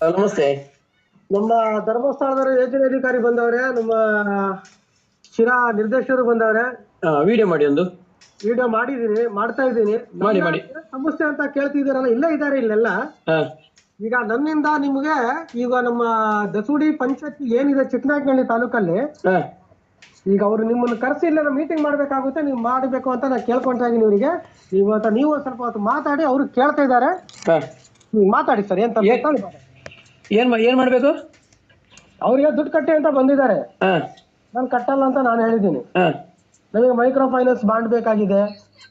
ಆ, ನಮಸ್ತೆ. ನಮ್ಮ ಧರ್ಮಸ್ಥಳದ ಯೋಜನೆ ಅಧಿಕಾರಿ ಬಂದವ್ರೆ ನಮ್ಮ ಶಿರಾ ನಿರ್ದೇಶಕರು ಬಂದವ್ರೆ. ವಿಡಿಯೋ ಮಾಡಿ ಒಂದು. ವಿಡಿಯೋ ಮಾಡಿದೀನಿ ಮಾಡ್ತಾ ಇದ್ದೀನಿ. ಮಾಡಿ, ಮಾಡಿ. ಸಮಸ್ಯೆ ಅಂತ ಕೇಳ್ತಿದ್ದೀರಲ್ಲ ಇಲ್ಲೇ ಇದ್ದಾರೆ ಇಲ್ಲೆಲ್ಲ. ಈಗ ನನ್ನಿಂದ ನಿಮ್ಗೆ ಈಗ ನಮ್ಮ ದಸೂಡಿ ಪಂಚಾಯತ್ ಏನಿದೆ ಚಿಕ್ಕನಾಯಕನಹಳ್ಳಿ ತಾಲೂಕಲ್ಲಿ ಈಗ ಅವರು ನಿಮ್ಮನ್ನು ಕರೆಸಿ ಇಲ್ಲ ಮೀಟಿಂಗ್ ಮಾಡ್ಬೇಕಾಗುತ್ತೆ ನೀವು ಮಾಡಬೇಕು ಅಂತ ನಾನು ಕೇಳ್ಕೊಂತ ಇದೀನಿ ಇವರಿಗೆ. ಇವತ್ತು ನೀವು ಒಂದ್ ಸ್ವಲ್ಪ ಹೊತ್ತು ಮಾತಾಡಿ ಅವ್ರು ಕೇಳ್ತಾ ಇದ್ದಾರೆ. ಮಾತಾಡಿ ಸರ್ ಏನ್ ತಪ್ಪು ಏನ್- ಏನ್ ಮಾ- ಏನ್ ಮಾಡ್ಬೇಕು? ಅವ್ರಿಗೆ ದುಡ್ಡು ಕಟ್ಟಿ ಅಂತ ಬಂದಿದ್ದಾರೆ. ಹಾ. ನಾನು ಕಟ್ಟಲ್ಲ ಅಂತ ನಾನು ಹೇಳಿದ್ದೀನಿ. ಹಾ. ನಮಗೆ ಮೈಕ್ರೋ ಫೈನಾನ್ಸ್ ಬಾಂಡ್ ಬೇಕಾಗಿದೆ.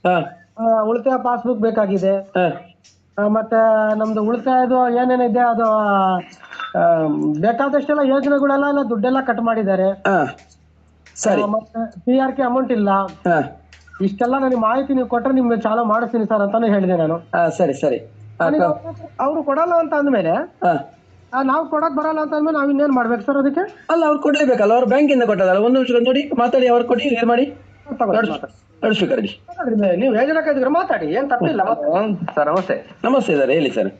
ಹಾ. ಆ, ಉಳಿತಾಯ ಪಾಸ್ಬುಕ್ ಬೇಕಾಗಿದೆ. ಹಾ. ಆ, ಮತ್ತೆ ನಮ್ದು ಉಳಿತಾಯದು ಏನೇನಿದೆ ಅದು ಆ, ಬೇಕಾದಷ್ಟೆಲ್ಲ ಯೋಜನೆಗಳೆಲ್ಲ ಎಲ್ಲ ದುಡ್ಡೆಲ್ಲ ಕಟ್ ಮಾಡಿದ್ದಾರೆ. ಹಾ. ಸರಿ. ಆ, ಮತ್ತೆ ಪಿ ಆರ್ ಕೆ ಅಮೌಂಟ್ ಇಲ್ಲ. ಹಾ. ಇಷ್ಟೆಲ್ಲ ನನಗೆ ಮಾಹಿತಿ ನೀವು ಕೊಟ್ಟರೆ ನಿಮ್ಗೆ ಚಾಲೂ ಮಾಡಿಸ್ತೀನಿ ಸರ್ ಅಂತಾನೆ ಹೇಳಿದೆ ನಾನು. ಹಾ ಸರಿ ಸರಿ. ಅವರು ಕೊಡಲ್ಲ ಅಂತ ಅಂದ್ಮೇಲೆ ನಾವು ಕೊಡಕ್ ಬರಲ್ಲ ಅಂತ ಅಂದ್ಮೇಲೆ ನಾವ್ ಇನ್ನೇನ್ ಮಾಡ್ಬೇಕು ಸರ್ ಅದಕ್ಕೆ? ಅಲ್ಲ ಅವ್ರು ಕೊಡ್ಲೇಬೇಕಲ್ಲ ಅವ್ರು ಬ್ಯಾಂಕಿಂದ ಕೊಟ್ಟದಲ್ಲ ಒಂದು ನಿಮಿಷ ನೋಡಿ ಮಾತಾಡಿ ಅವ್ರು ಕೊಡಿ ಏನ್ ಮಾಡಿ. ನಡ್ಸ್ಬೇಕಾರೆ ನೀವು ಯೋಜನೆ ಮಾತಾಡಿ ಏನ್ ತಪ್ಪಿಲ್ಲ ಸರ್ ನಮಸ್ತೆ. ನಮಸ್ತೆ ಸರ್ ಹೇಳಿ ಸರ್.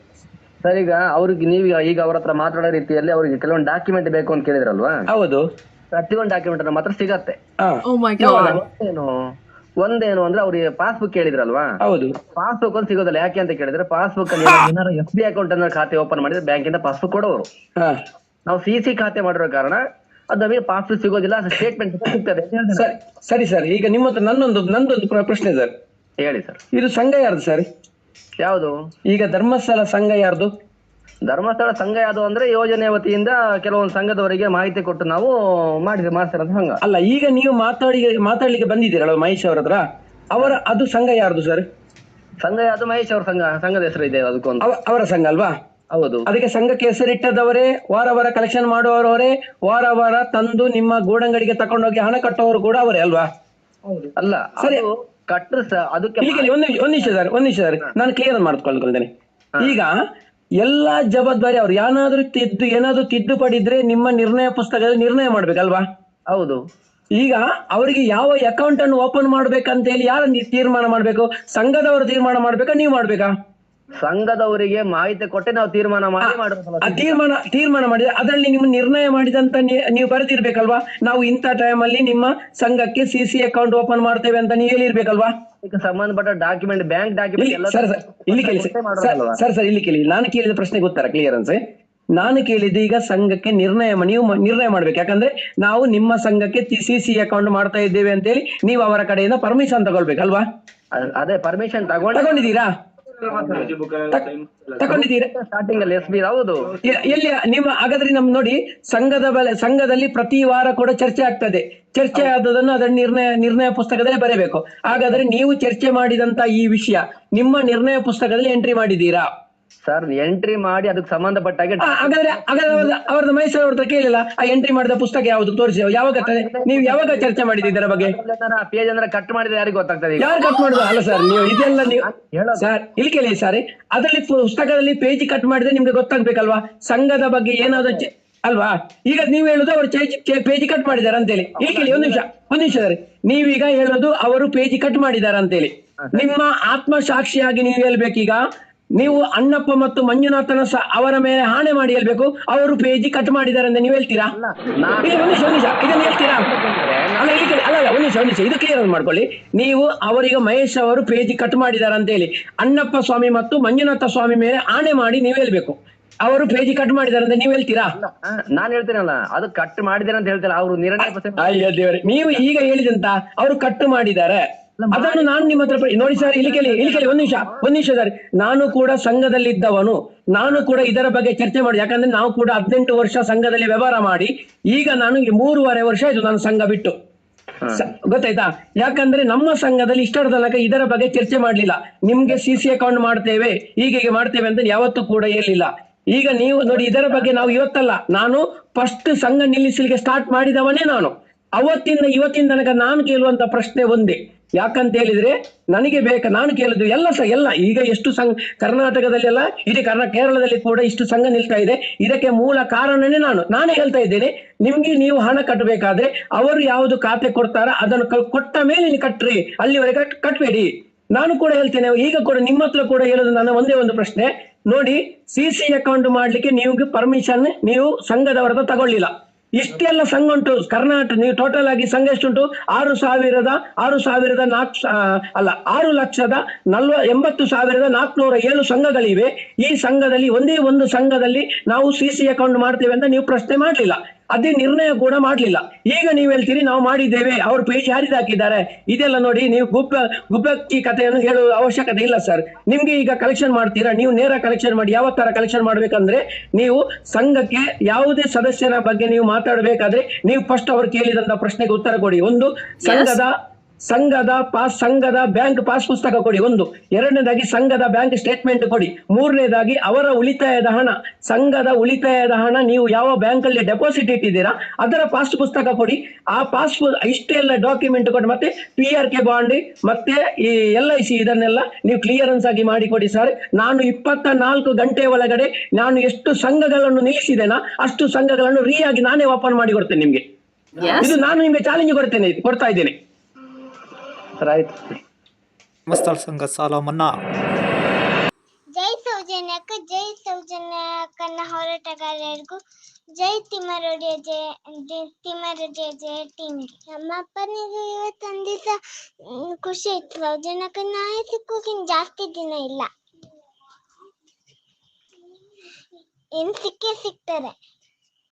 ಸರ್ ಈಗ ಅವ್ರಿಗೆ ನೀವು ಈಗ ಅವ್ರ ಹತ್ರ ಮಾತಾಡೋ ರೀತಿಯಲ್ಲಿ ಅವ್ರಿಗೆ ಕೆಲವೊಂದು ಡಾಕ್ಯುಮೆಂಟ್ ಬೇಕು ಅಂತ ಕೇಳಿದ್ರಲ್ವಾ? ಹೌದು. ಪ್ರತಿಯೊಂದು ಡಾಕ್ಯುಮೆಂಟ್ ಮಾತ್ರ ಸಿಗತ್ತೆ. ಹಾ. ಒಂದೇನು ಅಂದ್ರೆ ಅವ್ರಿಗೆ ಪಾಸ್ಬುಕ್ ಕೇಳಿದ್ರಲ್ವಾ? ಹೌದು. ಪಾಸ್ಬುಕ್ ಒಂದು ಸಿಗೋದಿಲ್ಲ. ಯಾಕೆ ಅಂತ ಕೇಳಿದ್ರೆ ಪಾಸ್ಬುಕ್ ಅಲ್ಲಿ ಏನಾದ್ರು ಎಸ್ ಬಿ ಅಕೌಂಟ್ ಅನ್ನ ಖಾತೆ ಓಪನ್ ಮಾಡಿದ್ರೆ ಬ್ಯಾಂಕಿಂದ ಪಾಸ್ಬುಕ್ ಕೊಡೋರು. ನಾವು ಸಿ ಸಿ ಖಾತೆ ಮಾಡಿರೋ ಕಾರಣ ಅದು ನಮಗೆ ಪಾಸ್ಬುಕ್ ಸಿಗೋದಿಲ್ಲ ಸ್ಟೇಟ್ಮೆಂಟ್ ಸಿಗ್ತದೆ. ಸರಿ ಸರಿ ಸರ್ ಈಗ ನಿಮ್ಮ ಹತ್ರ ನನ್ನೊಂದು ನಂದೊಂದು ಪ್ರ- ಪ್ರಶ್ನೆ ಸರ್. ಹೇಳಿ ಸರ್. ಇದು ಸಂಘ ಯಾರ್ದು ಸರ್? ಯಾವುದು? ಈಗ ಧರ್ಮಸ್ಥಳ ಸಂಘ ಯಾರ್ದು? ಧರ್ಮಸ್ಥಳ ಸಂಘ ಯಾವುದು ಅಂದ್ರೆ ಯೋಜನೆ ವತಿಯಿಂದ ಕೆಲವೊಂದು ಸಂಘದವರಿಗೆ ಮಾಹಿತಿ ಕೊಟ್ಟು ನಾವು ಮಾಡಿದ್ರೆ ಮಾಡ್ತೀರಂತ ಸಂಘ. ಅಲ್ಲ ಈಗ ನೀವು ಮಾತಾಡಿ ಮಾತಾಡ್ಲಿಕ್ಕೆ ಬಂದಿದ್ದೀರಲ್ಲ ಮಹೇಶ್ ಅವ್ರ ಹತ್ರ? ಅವರ ಅದು ಸಂಘ ಯಾರ್ದು ಸರ್ ಸಂಘ ಯಾವುದು? ಮಹೇಶ್ ಅವ್ರ ಸಂಘ ಸಂಘದ ಹೆಸರು ಇದೆ ಅದಕ್ಕೊಂದು. ಅವರ ಸಂಘ ಅಲ್ವಾ? ಹೌದು. ಅದಕ್ಕೆ ಸಂಘಕ್ಕೆ ಹೆಸರಿಟ್ಟದವರೇ ವಾರ ವಾರ ಕಲೆಕ್ಷನ್ ಮಾಡುವವರವರೇ ವಾರ ವಾರ ತಂದು ನಿಮ್ಮ ಗೂಡಂಗಡಿಗೆ ತಕೊಂಡೋಗಿ ಹಣ ಕಟ್ಟೋರು ಕೂಡ ಅವರೇ ಅಲ್ವಾ? ಅಲ್ಲ ಸರಿ. ಕಟ್ಟರು ಅದಕ್ಕೆ ಇಲ್ಲಿ ಒಂದು ನಿಮಿಷ ಒಂದು ನಿಮಿಷ ಸರ್ ಒಂದು ನಿಮಿಷ ಸರ್ ನಾನು ಕ್ಲಿಯರ್ ಮಾಡ್ಕೊಳ್ಕೊಳ್ತೇನೆ. ಈಗ ಎಲ್ಲಾ ಜವಾಬ್ದಾರಿ ಅವ್ರು. ಏನಾದ್ರೂ ತಿದ್ದು ಏನಾದ್ರೂ ತಿದ್ದುಪಡಿ ಇದ್ರೆ ನಿಮ್ಮ ನಿರ್ಣಯ ಪುಸ್ತಕದಲ್ಲಿ ನಿರ್ಣಯ ಮಾಡ್ಬೇಕಲ್ವಾ? ಹೌದು. ಈಗ ಅವರಿಗೆ ಯಾವ ಅಕೌಂಟ್ ಅನ್ನು ಓಪನ್ ಮಾಡ್ಬೇಕಂತ ಹೇಳಿ ಯಾರು ತೀರ್ಮಾನ ಮಾಡ್ಬೇಕು? ಸಂಘದವರು ತೀರ್ಮಾನ ಮಾಡ್ಬೇಕಾ? ನೀವು ಮಾಡ್ಬೇಕಾ? ಸಂಘದವರಿಗೆ ಮಾಹಿತಿ ಕೊಟ್ಟೆ ನಾವು ತೀರ್ಮಾನ ಮಾಡಿ ಆ ತೀರ್ಮಾನ ತೀರ್ಮಾನ ಮಾಡಿದ್ರೆ ಅದರಲ್ಲಿ ನಿಮ್ಮ ನಿರ್ಣಯ ಮಾಡಿದಂತ ನೀವು ಬರೆದಿರ್ಬೇಕಲ್ವಾ? ನಾವು ಇಂಥ ಟೈಮ್ ಅಲ್ಲಿ ನಿಮ್ಮ ಸಂಘಕ್ಕೆ ಸಿ ಸಿ ಅಕೌಂಟ್ ಓಪನ್ ಮಾಡ್ತೇವೆ ಅಂತ ನೀವು ಹೇಳಿರ್ಬೇಕಲ್ವಾ? ಸಂಬಂಧಪಟ್ಟ document bank document sir sir ಇಲ್ಲಿ ಕೇಳಿ ಸರ್ ಇಲ್ಲಿ ಕೇಳಿ ನಾನು ಕೇಳಿದ ಪ್ರಶ್ನೆಗೆ ಉತ್ತರ ಕ್ಲಿಯರೆನ್ಸ್ ನಾನು ಕೇಳಿದ್ದು ಈಗ ಸಂಘಕ್ಕೆ ನಿರ್ಣಯ ನೀವು ನಿರ್ಣಯ ಮಾಡ್ಬೇಕು ಯಾಕಂದ್ರೆ ನಾವು ನಿಮ್ಮ ಸಂಘಕ್ಕೆ ಸಿ ಸಿ ಅಕೌಂಟ್ ಮಾಡ್ತಾ ಇದ್ದೇವೆ ಅಂತ ಹೇಳಿ ನೀವು ಅವರ ಕಡೆಯಿಂದ ಪರ್ಮಿಷನ್ ತಗೊಳ್ಬೇಕಲ್ವಾ? ಅದೇ ಪರ್ಮಿಷನ್ ತಗೊಂಡು. ತಗೊಂಡಿದ್ದೀರಾ? ತಗೊಂಡಿದ್ದೀರಾ ಸ್ಟಾರ್ಟಿಂಗ್ ಅಲ್ಲಿ ಎಸ್ ಬಿ ಹೌದು. ಎಲ್ಲಿ ನಿಮ್ಮ ಹಾಗಾದ್ರೆ ನಮ್ ನೋಡಿ ಸಂಘದ ಬಲ ಸಂಘದಲ್ಲಿ ಪ್ರತಿ ವಾರ ಕೂಡ ಚರ್ಚೆ ಆಗ್ತದೆ. ಚರ್ಚೆ ಆದದನ್ನು ಅದರ ನಿರ್ಣಯ ನಿರ್ಣಯ ಪುಸ್ತಕದಲ್ಲಿ ಬರೆಯಬೇಕು ಹಾಗಾದ್ರೆ ನೀವು ಚರ್ಚೆ ಮಾಡಿದಂತ ಈ ವಿಷಯ ನಿಮ್ಮ ನಿರ್ಣಯ ಪುಸ್ತಕದಲ್ಲಿ ಎಂಟ್ರಿ ಮಾಡಿದ್ದೀರಾ? ಸರ್ ಎಂಟ್ರಿ ಮಾಡಿ ಅದಕ್ಕೆ ಸಂಬಂಧಪಟ್ಟಾಗೆ ಹಾಗೆ ಹಾಗಾದ್ರೆ ಹಾಗಾದ್ರೆ ಅವ್ರದ್ದು- ಅವ್ರದ್ದು ಮೈಸೂರು ಅವ್ರ ಕೇಳಿಲ್ಲ. ಆ ಎಂಟ್ರಿ ಮಾಡಿದ ಪುಸ್ತಕ ಯಾವುದು ತೋರಿಸಿ? ಯಾವಾಗ ತ- ನೀವು ಯಾವಾಗ ಚರ್ಚೆ ಮಾಡಿದ್ರಿ ಇದರ ಬಗ್ಗೆ? ಪೇಜ್ ಅಂದ್ರೆ ಕಟ್ ಮಾಡಿದ್ರೆ ಯಾರಿಗೆ ಗೊತ್ತಾಗ್ತದೆ ಈಗ? ಯಾರು ಕಟ್ ಮಾಡುದು? ಅಲ್ಲ ಸರ್ ನೀವು ಇದೆಲ್ಲ ನೀವು ಹೇಳೋದು. ಸರ್ ಇಲ್ಲಿ ಕೇಳಿ ಸರ್ ಅದರಲ್ಲಿ ಪುಸ್ತಕದಲ್ಲಿ ಪೇಜ್ ಕಟ್ ಮಾಡಿದ್ರೆ ನಿಮ್ಗೆ ಗೊತ್ತಾಗ್ಬೇಕಲ್ವಾ? ಸಂಘದ ಬಗ್ಗೆ ಏನಾದ್ರು ಚೆ- ಅಲ್ವಾ? ಈಗ ನೀವು ಹೇಳುದು ಅವರು ಪೇಜ್ ಕಟ್ ಮಾಡಿದ್ದಾರೆ ಅಂತೇಳಿ. ಇಲ್ಲಿ ಕೇಳಿ ಒಂದು ನಿಮಿಷ ಒಂದು ನಿಮಿಷ ಸರ್. ನೀವೀಗ ಹೇಳೋದು ಅವರು ಪೇಜ್ ಕಟ್ ಮಾಡಿದ್ದಾರೆ ಅಂತೇಳಿ. ನಿಮ್ಮ ಆತ್ಮ ಸಾಕ್ಷಿಯಾಗಿ ನೀವು ಹೇಳ್ಬೇಕೀಗ ನೀವು ಅಣ್ಣಪ್ಪ ಮತ್ತು ಮಂಜುನಾಥನ ಸಹ ಅವರ ಮೇಲೆ ಹಾಣೆ ಮಾಡಿ ಹೇಳ್ಬೇಕು. ಅವರು ಪೇಜಿ ಕಟ್ ಮಾಡಿದ್ದಾರೆ ಅಂತ ನೀವು ಹೇಳ್ತೀರಾ? ಇದನ್ನ ಹೇಳ್ತೀರಾ? ಅಲ್ಲ ಇಲ್ಲಿ ಅಲ್ಲ ಅಲ್ಲ ಒಂದ್ ನಿಮಿಷ ಒಂದ್ ನಿಮಿಷ ಇದು ಕ್ಲಿಯರ್ ಮಾಡ್ಕೊಳ್ಳಿ. ನೀವು ಅವರಿಗೆ ಮಹೇಶ್ ಅವರು ಪೇಜಿ ಕಟ್ ಮಾಡಿದ್ದಾರೆ ಅಂತ ಹೇಳಿ. ಅಣ್ಣಪ್ಪ ಸ್ವಾಮಿ ಮತ್ತು ಮಂಜುನಾಥ ಸ್ವಾಮಿ ಮೇಲೆ ಆಣೆ ಮಾಡಿ ನೀವು ಹೇಳ್ಬೇಕು. ಅವರು ಪೇಜಿ ಕಟ್ ಮಾಡಿದ್ದಾರೆ ಅಂತ ನೀವು ಹೇಳ್ತೀರಾ? ನಾನು ಹೇಳ್ತೀನಲ್ಲ ಅದು ಕಟ್ ಮಾಡಿದ್ದಾರೆ ಅಂತ ಹೇಳ್ತಾರೆ? ಅವರು ನಿರ್ಣಯ ಅಯ್ಯೋ ದೇವರೇ ನೀವು ಈಗ ಹೇಳಿದಂತ ಅವರು ಕಟ್ ಮಾಡಿದ್ದಾರೆ. ಅದನ್ನು ನಾನು ನಿಮ್ಮ ಹತ್ರ ನೋಡಿ ಸರ್ ಇಲ್ಲಿ ಕೇಳಿ ಇಲ್ಲಿ ಕೇಳಿ ಒಂದ್ ನಿಮಿಷ ಒಂದ್ ನಿಮಿಷ ಸರ್. ನಾನು ಕೂಡ ಸಂಘದಲ್ಲಿದ್ದವನು. ನಾನು ಕೂಡ ಇದರ ಬಗ್ಗೆ ಚರ್ಚೆ ಮಾಡಿ ಯಾಕಂದ್ರೆ ನಾವು ಕೂಡ ಹದಿನೆಂಟು ವರ್ಷ ಸಂಘದಲ್ಲಿ ವ್ಯವಹಾರ ಮಾಡಿ ಈಗ ನಾನು ಈ ಮೂರುವರೆ ವರ್ಷ ಆಯ್ತು ನಾನು ಸಂಘ ಬಿಟ್ಟು. ಸ- ಗೊತ್ತಾಯ್ತಾ? ಯಾಕಂದ್ರೆ ನಮ್ಮ ಸಂಘದಲ್ಲಿ ಇಷ್ಟರ ತನಕ ಇದರ ಬಗ್ಗೆ ಚರ್ಚೆ ಮಾಡ್ಲಿಲ್ಲ. ನಿಮ್ಗೆ ಸಿ ಸಿ ಅಕೌಂಟ್ ಮಾಡ್ತೇವೆ ಹೀಗೆ ಮಾಡ್ತೇವೆ ಅಂತ ಯಾವತ್ತೂ ಕೂಡ ಹೇಳಿಲ್ಲ ಈಗ ನೀವು ನೋಡಿ ಇದರ ಬಗ್ಗೆ ನಾವು ಇವತ್ತಲ್ಲ ನಾನು ಫಸ್ಟ್ ಸಂಘ ನಿಲ್ಲಿಸಲಿಕ್ಕೆ ಸ್ಟಾರ್ಟ್ ಮಾಡಿದವನೇ ನಾನು. ಅವತ್ತಿಂದ ಇವತ್ತಿನ ತನಕ ನಾನು ಕೇಳುವಂತ ಪ್ರಶ್ನೆ ಒಂದೇ. ಯಾಕಂತ ಹೇಳಿದ್ರೆ ನನಗೆ ಬೇಕಾ, ನಾನು ಕೇಳಿದ್ದು ಎಲ್ಲ ಸಹ ಎಲ್ಲ. ಈಗ ಎಷ್ಟು ಸಂಘ ಕರ್ನಾಟಕದಲ್ಲಿ ಎಲ್ಲ ಇಡೀ ಕರ್ನಾ, ಕೇರಳದಲ್ಲಿ ಕೂಡ ಇಷ್ಟು ಸಂಘ ನಿಲ್ತಾ ಇದೆ. ಇದಕ್ಕೆ ಮೂಲ ಕಾರಣನೇ ನಾನು. ನಾನೇ ಹೇಳ್ತಾ ಇದ್ದೇನೆ, ನಿಮ್ಗೆ ನೀವು ಹಣ ಕಟ್ಟಬೇಕಾದ್ರೆ ಅವರು ಯಾವುದು ಖಾತೆ ಕೊಡ್ತಾರ, ಅದನ್ನು ಕೊಟ್ಟ ಮೇಲೆ ನೀವು ಕಟ್ಟ್ರಿ ಅಲ್ಲಿವರೆಗೆ ಕಟ್- ಕಟ್ಬೇಡಿ. ನಾನು ಕೂಡ ಹೇಳ್ತೇನೆ, ಈಗ ಕೂಡ ನಿಮ್ಮ ಹತ್ರ ಕೂಡ ಹೇಳೋದು ನನ್ನ ಒಂದೇ ಒಂದು ಪ್ರಶ್ನೆ. ನೋಡಿ ಸಿ ಸಿ ಅಕೌಂಟ್ ಮಾಡ್ಲಿಕ್ಕೆ ನೀವು ಪರ್ಮಿಷನ್ ನೀವು ಸಂಘದವರದ ತಗೊಳ್ಳಿಲ್ಲ. ಇಷ್ಟೆಲ್ಲ ಸಂಘ ಉಂಟು. ಕರ್ನಾಟಕ ನೀವು ಟೋಟಲ್ ಆಗಿ ಸಂಘ ಎಷ್ಟುಂಟು? ಆರು ಸಾವಿರದ ಆರು ಸಾವಿರದ ನಾಲ್ಕು ಅಲ್ಲ, ಆರು ಲಕ್ಷದ ನಲ್ವ, ಎಂಬತ್ತು ಸಾವಿರದ ನಾಲ್ಕುನೂರ ಏಳು ಸಂಘಗಳಿವೆ. ಈ ಸಂಘದಲ್ಲಿ, ಒಂದೇ ಒಂದು ಸಂಘದಲ್ಲಿ ನಾವು ಸಿ ಸಿ ಅಕೌಂಟ್ ಮಾಡ್ತೇವೆ ಅಂತ ನೀವು ಪ್ರಶ್ನೆ ಮಾಡಲಿಲ್ಲ. ಅದೇ ನಿರ್ಣಯ ಕೂಡ ಮಾಡ್ಲಿಲ್ಲ. ಈಗ ನೀವು ಹೇಳ್ತೀರಿ ನಾವು ಮಾಡಿದ್ದೇವೆ ಅವ್ರ ಪೇಜ್ ಯಾರಿದು ಹಾಕಿದ್ದಾರೆ? ಇದೆಲ್ಲ ನೋಡಿ ನೀವು ಗುಬ್ಬ ಗುಬ್ಬಕ್ಕಿ ಕಥೆಯನ್ನು ಹೇಳುವ ಅವಶ್ಯಕತೆ ಇಲ್ಲ ಸರ್. ನಿಮ್ಗೆ ಈಗ ಕಲೆಕ್ಷನ್ ಮಾಡ್ತೀರಾ? ನೀವು ನೇರ ಕಲೆಕ್ಷನ್ ಮಾಡಿ ಯಾವ ತರ ಕಲೆಕ್ಷನ್ ಮಾಡ್ಬೇಕಂದ್ರೆ ನೀವು ಸಂಘಕ್ಕೆ ಯಾವುದೇ ಸದಸ್ಯರ ಬಗ್ಗೆ ನೀವು ಮಾತಾಡಬೇಕಾದ್ರೆ ನೀವು ಫಸ್ಟ್ ಅವ್ರು ಕೇಳಿದಂತ ಪ್ರಶ್ನೆಗೆ ಉತ್ತರ ಕೊಡಿ. ಒಂದು ಸಂಘದ ಸಂಘದ ಪಾಸ್ ಸಂಘದ ಬ್ಯಾಂಕ್ ಪಾಸ್ ಪುಸ್ತಕ ಕೊಡಿ ಒಂದು. ಎರಡನೇದಾಗಿ ಸಂಘದ ಬ್ಯಾಂಕ್ ಸ್ಟೇಟ್ಮೆಂಟ್ ಕೊಡಿ. ಮೂರನೇದಾಗಿ ಅವರ ಉಳಿತಾಯದ ಹಣ. ಸಂಘದ ಉಳಿತಾಯದ ಹಣ ನೀವು ಯಾವ ಬ್ಯಾಂಕ್ ಅಲ್ಲಿ ಡೆಪಾಸಿಟ್ ಇಟ್ಟಿದ್ದೀರಾ ಅದರ ಪಾಸ್ ಪುಸ್ತಕ ಕೊಡಿ. ಆ ಪಾಸ್ ಇಷ್ಟೆಲ್ಲ ಡಾಕ್ಯುಮೆಂಟ್ ಕೊಡಿ. ಮತ್ತೆ ಪಿ ಆರ್ ಕೆ ಬಾಂಡ್ ಮತ್ತೆ ಈ ಎಲ್ ಐ ಸಿ ಇದನ್ನೆಲ್ಲ ನೀವು ಕ್ಲಿಯರೆನ್ಸ್ ಆಗಿ ಮಾಡಿ ಕೊಡಿ ಸರ್ ನಾನು ಇಪ್ಪತ್ತ ನಾಲ್ಕು ಗಂಟೆ ಒಳಗಡೆ ನಾನು ಎಷ್ಟು ಸಂಘಗಳನ್ನು ನಿಲ್ಲಿಸಿದೆನಾ ಅಷ್ಟು ಸಂಘಗಳನ್ನು ರೀ ಆಗಿ ನಾನೇ ಓಪನ್ ಮಾಡಿ ಕೊಡ್ತೇನೆ ನಿಮ್ಗೆ. ಇದು ನಾನು ನಿಮ್ಗೆ ಚಾಲೆಂಜ್ ಕೊಡ್ತೇನೆ ಕೊಡ್ತಾ ಇದ್ದೇನೆ. ಆಯ್ತು. ಧರ್ಮಸ್ಥಳ ಸಂಘ ಸಾಲ ಮನ್ನಾ. ಜೈ ಸೌಜನ್ಯಕ್ಕ ಜೈ ಸೌಜನ್ಯಕ್ಕನ್ನ ಹೋರಾಟಗಾರರಿಗೂ ಜೈ ತಿಮ್ಮರೊಡೆಯ ಜಯ ಜೈ- ತಿಮ್ಮರೊಡೆಯ ಜಯ ಟೀಮ್ಗೆ ನಮ್ಮ ಅಪ್ಪನಿಗೆ ಇವತ್ತೊಂದು ದಿವಸ ಖುಷಿ ಆಯ್ತು ಸೌಜನ್ಯಕ್ಕ ನಾಯಿ ಸಿಕ್ಕೋಕಿನ್ ಜಾಸ್ತಿ ದಿನ ಇಲ್ಲ. ಇನ್ ಸಿಕ್ಕೇ ಸಿಗ್ತಾರೆ.